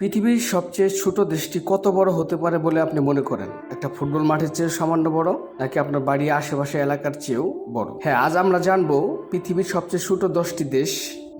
পৃথিবীর সবচেয়ে ছোট দেশটি কত বড় হতে পারে বলে আপনি মনে করেন? একটা ফুটবল মাঠের চেয়ে সামান্য বড়, নাকি আপনার বাড়ি আশেপাশে এলাকার চেয়েও বড়? হ্যাঁ আজ আমরা জানব পৃথিবীর সবচেয়ে ছোট দশটি দেশ,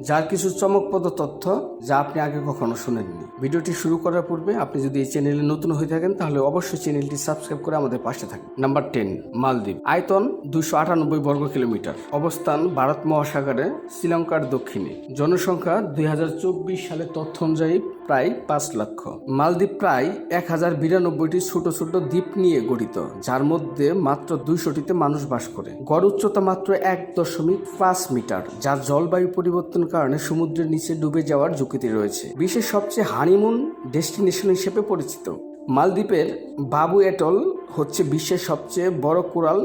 যার কিছু চমকপ্রদ তথ্য যা আপনি আগে কখনো শুনেননি। ভিডিওটি শুরু করার পূর্বে আপনি যদি এই চ্যানেলে নতুন হয়ে থাকেন, তাহলে অবশ্যই চ্যানেলটি সাবস্ক্রাইব করে আমাদের পাশে থাকুন। নাম্বার টেন, মালদ্বীপ। আয়তন দুশো আটানব্বই বর্গ কিলোমিটার। অবস্থান ভারত মহাসাগরে, শ্রীলঙ্কার দক্ষিণে। জনসংখ্যা দুই হাজার চব্বিশ সালের তথ্য অনুযায়ী প্রায় পাঁচ লক্ষ। মালদ্বীপ প্রায় এক হাজার বিরানব্বইটি ছোট ছোট দ্বীপ নিয়ে গঠিত, যার মধ্যে মাত্র দুইশোটিতে মানুষ বাস করে। গড় উচ্চতা মাত্র এক দশমিক পাঁচ মিটার, যার জলবায়ু পরিবর্তনের কারণে সমুদ্রের নিচে ডুবে যাওয়ার ঝুঁকিতে রয়েছে। বিশ্বের সবচেয়ে হানিমুন ডেস্টিনেশন হিসেবে পরিচিত। মালদ্বীপের বাবু এটল হচ্ছে বিশ্বের সবচেয়ে বড় কোরাল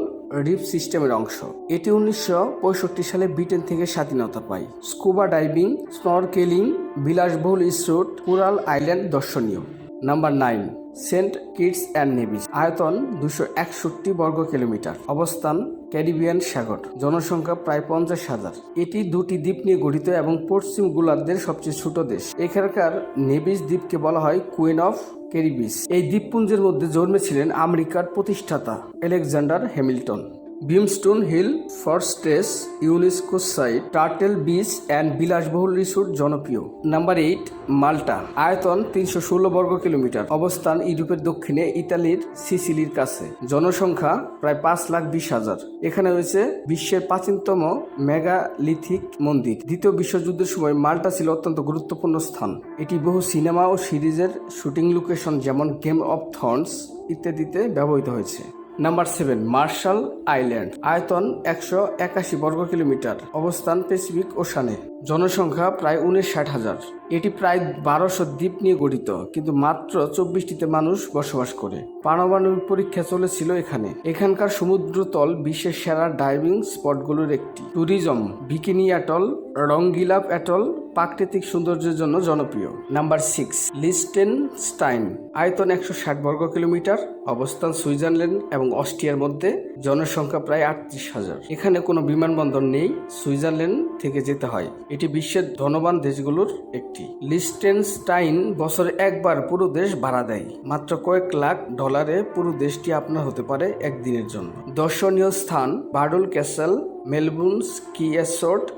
রিফ সিস্টেমের অংশ। এটি উনিশশো পঁয়ষট্টি সালে ব্রিটেন থেকে স্বাধীনতা পায়। স্কুবা ডাইভিং, স্নরকেলিং বিলাসবহুল স্রোট কুরাল আইল্যান্ড দর্শনীয়। Number nine, Saint Kitts and Nevis, আয়তন দুশো একষট্টি বর্গ কিলোমিটার, অবস্থান ক্যারিবিয়ান সাগর, জনসংখ্যা প্রায় পঞ্চাশ হাজার। এটি দুটি দ্বীপ নিয়ে গঠিত এবং পশ্চিম গোলার্ধের সবচেয়ে ছোট দেশ। এখানকার নেভিস দ্বীপকে বলা হয় কুইন অফ ক্যারিবিস। এই দ্বীপপুঞ্জের মধ্যে জন্মেছিলেন আমেরিকার প্রতিষ্ঠাতা Alexander Hamilton. Brimstone Hill fortress UNESCO site turtle beach and বিলাসবহুল রিসোর্ট জনপ্রিয়। Number eight Malta. আয়তন তিনশো ষোলো বর্গ কিলোমিটার। অবস্থান ইউরোপের দক্ষিণে ইতালির সিসিলির কাছে। জনসংখ্যা প্রায় পাঁচ লাখ বিশ হাজার। এখানে রয়েছে বিশ্বের প্রাচীনতম মেগালিথিক মন্দির। দ্বিতীয় বিশ্বযুদ্ধের সময় মাল্টা ছিল অত্যন্ত গুরুত্বপূর্ণ স্থান। এটি বহু সিনেমা ও সিরিজের শুটিং লোকেশন যেমন গেম অফ থর্নস ইত্যাদিতে ব্যবহৃত হয়েছে। নাম্বার সেভেন, মার্শাল আইল্যান্ড, আয়তন একশো একাশি বর্গ কিলোমিটার, অবস্থান প্যাসিফিক ওশানে, জনসংখ্যা প্রায় উনিশ ষাট হাজার। এটি প্রায় বারোশো দ্বীপ নিয়ে গঠিত, কিন্তু মাত্র চব্বিশটিতে মানুষ বসবাস করে। পারমাণবিক পরীক্ষা চলেছিল এখানে। এখানকার সমুদ্রতল বিশ্বের সেরা ডাইভিং স্পটগুলোর একটি। Tourism Bikini atoll Rongelap atoll প্রাকৃতিক সৌন্দর্যের জন্য জনপ্রিয়। নাম্বার সিক্স লিস্টেন স্টাইন আয়তন একশো ষাট বর্গ কিলোমিটার অবস্থান সুইজারল্যান্ড এবং অস্ট্রিয়ার মধ্যে জনসংখ্যা প্রায় আটত্রিশ হাজার। এখানে কোনো বিমানবন্দর নেই, সুইজারল্যান্ড থেকে যেতে হয়। এটি বিশ্বের ধনবান দেশগুলোর একটি। লিস্টেনস্টাইন বছরে একবার পুরো দেশ ভাড়া দেয়। মাত্র কয়েক লাখ ডলারে পুরো দেশটি আপনার হতে পারে একদিনের জন্য। দর্শনীয় স্থান বার্ডল ক্যাসেল, মেলবোর্ন স্কি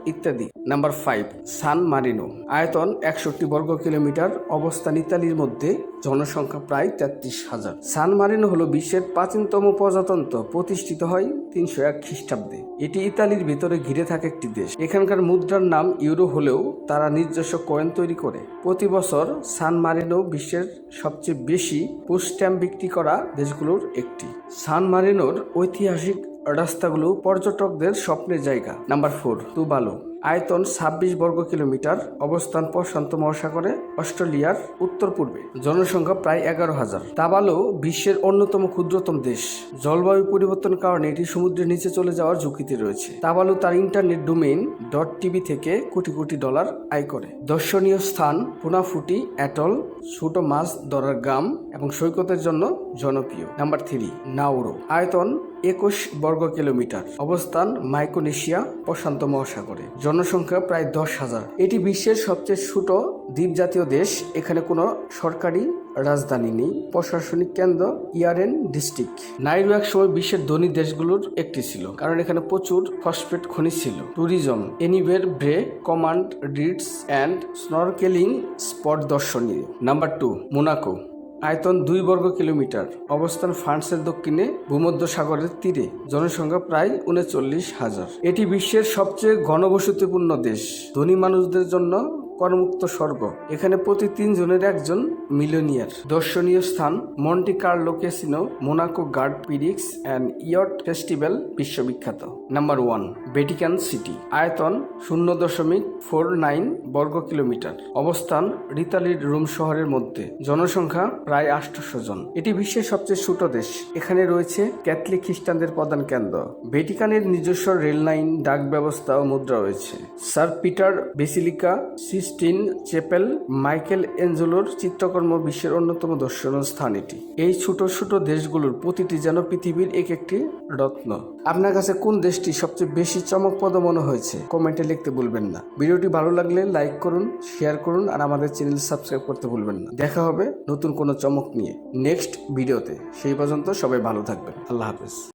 ইত্যাদি। Number five, San Marino. আয়তন একষট্টি বর্গ কিলোমিটার। অবস্থান ইতালির মধ্যে। জনসংখ্যা প্রায় তেত্রিশ হাজার। সান মারিনো হলো বিশ্বের প্রাচীনতম প্রজাতন্ত্র, প্রতিষ্ঠিত হয় তিনশো এক খ্রিস্টাব্দে। এটি ইতালির ভিতরে ঘিরে থাকে একটি দেশ। এখানকার মুদ্রার নাম ইউরো হলেও তারা নিজস্ব কয়েন তৈরি করে। প্রতি বছর সান মারিনো বিশ্বের সবচেয়ে বেশি পোস্ট স্ট্যাম্প বিক্রি করা দেশগুলোর একটি। সান মারিনোর ঐতিহাসিক রাস্তাগুলো পর্যটকদের স্বপ্নের জায়গা। Number four, Tuvalu. আয়তন ছাব্বিশ বর্গ কিলোমিটার, অবস্থান প্রশান্ত মহাসাগরে, অস্ট্রেলিয়ার উত্তর পূর্বে। জনসংখ্যা প্রায় এগারো হাজার। তাবালো বিশ্বের অন্যতম ক্ষুদ্রতম দেশ। জলবায়ু পরিবর্তন কারণে এটি সমুদ্রের নিচে চলে যাওয়ার ঝুঁকিতে রয়েছে। তাবালো তার ইন্টারনেট ডোমেইন. ডট টিভি থেকে কোটি কোটি ডলার আয় করে। দর্শনীয় স্থান পুনাফুটি, অ্যাটল, ছোট মাছ ধরার গ্রাম এবং সৈকতের জন্য জনপ্রিয়। নাম্বার থ্রি নাউরো আয়তন একুশ বর্গ কিলোমিটার। অবস্থান মাইক্রোনেশিয়া প্রশান্ত মহাসাগরে। জনসংখ্যা প্রায় দশ হাজার। এটি বিশ্বের সবচেয়ে ছোট দ্বীপ জাতীয় দেশ। এখানে কোনো সরকারি রাজধানী নেই। প্রশাসনিক কেন্দ্র ইয়ারেন ডিস্ট্রিক্ট। নাইরু এক সময় বিশ্বের ধনী দেশগুলোর একটি ছিল, কারণ এখানে প্রচুর ফসফেট খনি ছিল। Tourism, Anibare Bay, Command Ridge and snorkeling spot দর্শনীয়। Number two, Monaco. আয়তন দুই বর্গ কিলোমিটার। অবস্থান ফ্রান্সের দক্ষিণে ভূমধ্য সাগরের তীরে। জনসংখ্যা প্রায় উনচল্লিশ হাজার। এটি বিশ্বের সবচেয়ে ঘনবসতিপূর্ণ দেশ। ধনী মানুষদের জন্য করমুক্ত স্বর্গ। এখানে প্রতি তিনজনের একজন মিলিয়নিয়ার। দর্শনীয় স্থান Monte Carlo casino, Monaco grand prix and yacht বিশ্ববিখ্যাত। Number one, Vatican City. আয়তন শূন্য দশমিক ফোর নাইন বর্গ কিলোমিটার। অবস্থান রিতালির রোম শহরের মধ্যে। জনসংখ্যা প্রায় আটশো জন। এটি বিশ্বের সবচেয়ে ছোট দেশ। এখানে রয়েছে ক্যাথলিক খ্রিস্টানদের প্রধান কেন্দ্র। ভ্যাটিকানের নিজস্ব রেল লাইন, ডাক ব্যবস্থা ও মুদ্রা রয়েছে। Sir Peter basilica Sistine chapel, Michael এঞ্জেলোর চিত্রকর্ম বিশ্বের অন্যতম দর্শনীয় স্থান এটি। এই ছোট ছোট দেশগুলোর প্রতিটি যেন পৃথিবীর এক একটি রত্ন। আপনার কাছে কোন দেশটি সবচেয়ে বেশি চমকপ্রদ মনে হয়েছে? কমেন্টে লিখতে ভুলবেন না। ভিডিওটি ভালো লাগলে লাইক করুন, শেয়ার করুন আর আমাদের চ্যানেল সাবস্ক্রাইব করতে ভুলবেন না। দেখা হবে নতুন কোনো চমক নিয়ে। নেক্সট ভিডিওতে। সেই পর্যন্ত সবাই ভালো থাকবেন। আল্লাহ হাফেজ।